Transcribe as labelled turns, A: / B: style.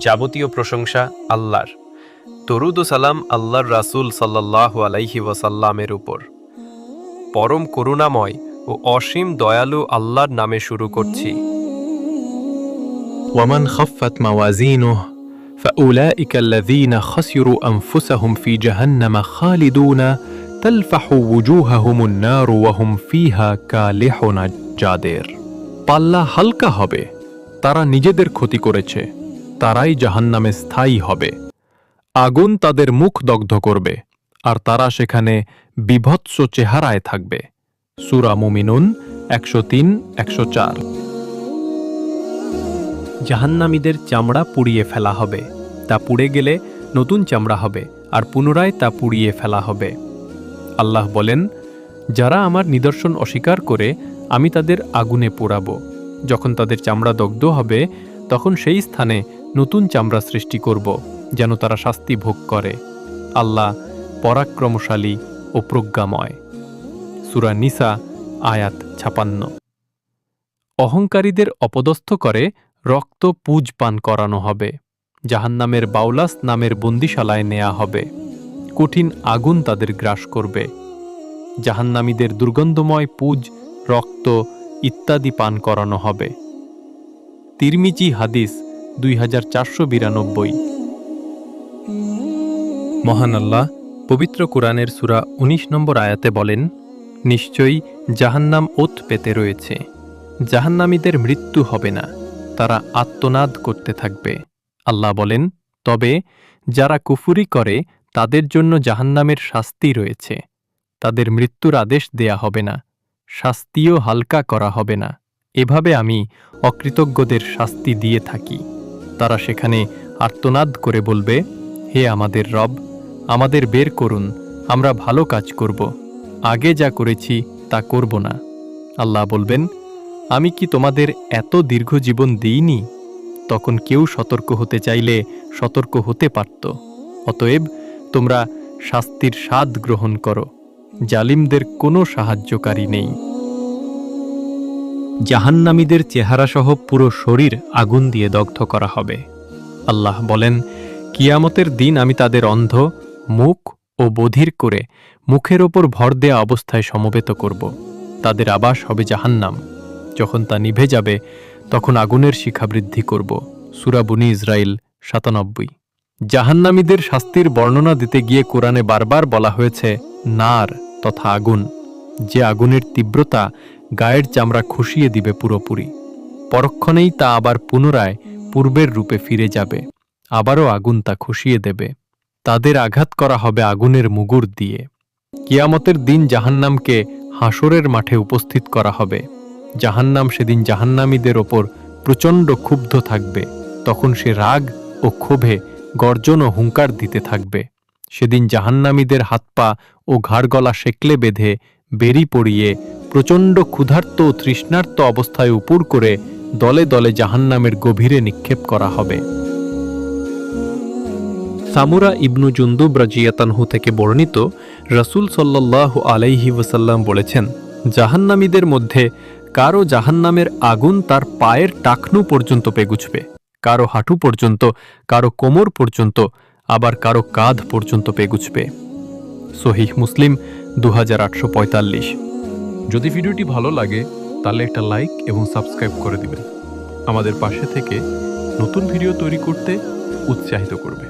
A: যাবতীয় প্রশংসা আল্লাহর তরুদ ও সালাম আল্লাহর রাসূল সাল্লাল্লাহু আলাইহি ওয়াসাল্লামের উপর পরম করুণাময় ও অসীম দয়ালু আল্লাহর নামে শুরু করছি
B: ومن خفت موازينه فاولئك الذين خسروا انفسهم في جهنم خالدون تلفح وجوههم النار وهم فيها كالحون জাদের পাল্লা হালকা হবে তারা নিজেদের ক্ষতি করেছে তারাই জাহান্নামে স্থায়ী হবে। আগুন তাদের মুখ দগ্ধ করবে, আর তারা সেখানে বিভৎস চেহারায় থাকবে। সুরা মুমিনুন একশো তিন, একশো চার।
C: জাহান্নামীদের চামড়া পুড়িয়ে ফেলা হবে। তা পুড়ে গেলে নতুন চামড়া হবে, আর পুনরায় তা পুড়িয়ে ফেলা হবে। আল্লাহ বলেন, যারা আমার নিদর্শন অস্বীকার করে, আমি তাদের আগুনে পোড়াব। যখন তাদের চামড়া দগ্ধ হবে, তখন সেই স্থানে নতুন চামড়া সৃষ্টি করব, যেন তারা শাস্তি ভোগ করে। আল্লাহ পরাক্রমশালী ও প্রজ্ঞাময়। সুরা নিসা, আয়াত ছাপান্ন। অহংকারীদের অপদস্থ করে রক্ত পুজ পান করানো হবে। জাহান্নামের বাউলাস নামের বন্দিশালায় নেয়া হবে। কঠিন আগুন তাদের গ্রাস করবে। জাহান্নামীদের দুর্গন্ধময় পুজ, রক্ত ইত্যাদি পান করানো হবে। তিরমিজি হাদিস দুই হাজার চারশো বিরানব্বই। মহান আল্লাহ পবিত্র কোরআনের সুরা ১৯ নম্বর আয়াতে বলেন, নিশ্চয়ই জাহান্নাম ওত পেতে রয়েছে। জাহান্নামীদের মৃত্যু হবে না, তারা আত্মনাদ করতে থাকবে। আল্লাহ বলেন, তবে যারা কুফুরি করে, তাদের জন্য জাহান্নামের শাস্তি রয়েছে। তাদের মৃত্যুর আদেশ দেয়া হবে না, শাস্তিও হালকা করা হবে না। এভাবে আমি অকৃতজ্ঞদের শাস্তি দিয়ে থাকি। তারা সেখানে আর্তনাদ করে বলবে, হে আমাদের রব, আমাদের বের করুন, আমরা ভালো কাজ করব। আগে যা করেছি, তা করব না। আল্লাহ বলবেন, আমি কি তোমাদের এত দীর্ঘ জীবন দিইনি? তখন কেউ সতর্ক হতে চাইলে সতর্ক হতে পারত। অতএব তোমরা শাস্তির স্বাদ গ্রহণ করো। জালিমদের কোনো সাহায্যকারী নেই। জাহান্নামীদের চেহারাসহ পুরো শরীর আগুন দিয়ে দগ্ধ করা হবে। আল্লাহ বলেন, কিয়ামতের দিন আমি তাদের অন্ধ, মুখ ও বধির করে মুখের ওপর ভর দেয়া অবস্থায় সমবেত করব। তাদের আবাস হবে জাহান্নাম। যখন তা নিভে যাবে, তখন আগুনের শিখা বৃদ্ধি করব। সুরাবুনি ইসরায়েল সাতানব্বই। জাহান্নামীদের শাস্তির বর্ণনা দিতে গিয়ে কোরআনে বারবার বলা হয়েছে, নার তথা আগুন। যে আগুনের তীব্রতা গায়ের চামড়া খুশিয়ে দিবে পুরোপুরি। পরক্ষণেই তা আবার পুনরায় পূর্বের রূপে ফিরে যাবে। আবারও আগুন তা খুশিয়ে দেবে। তাদের আঘাত করা হবে আগুনের মুগুর দিয়ে। কিয়ামতের দিন জাহান্নামকে হাসরের মাঠে উপস্থিত করা হবে। জাহান্নাম সেদিন জাহান্নামীদের ওপর প্রচণ্ড ক্ষুব্ধ থাকবে। তখন সে রাগ ও ক্ষোভে গর্জন ও হুঙ্কার দিতে থাকবে। সেদিন জাহান্নামীদের হাত পা ও ঘাড় গলা সেকলে বেঁধে বেরি পড়িয়ে প্রচণ্ড ক্ষুধার্ত ও তৃষ্ণার্ত অবস্থায় উপুর করে দলে দলে জাহান্নামের গভীরে নিক্ষেপ করা হবে। সামুরা ইবনু জুন্দুব রাজিয়াতানহু থেকে বর্ণিত রসুল সাল্লাহ আলাইহি ওয়াসাল্লাম বলেছেন, জাহান্নামীদের মধ্যে কারও জাহান্নামের আগুন তার পায়ের টাকনু পর্যন্ত পেগুছবে, কারও হাঁটু পর্যন্ত, কারও কোমর পর্যন্ত, আবার কারও কাঁধ পর্যন্ত পেগুছবে। সহিহ মুসলিম দু হাজার আটশো পঁয়তাল্লিশ।
B: যদি ভিডিওটি ভালো লাগে, তাহলে একটা লাইক এবং সাবস্ক্রাইব করে দিবেন। আমাদের পাশে থেকে নতুন ভিডিও তৈরি করতে উৎসাহিত করবে।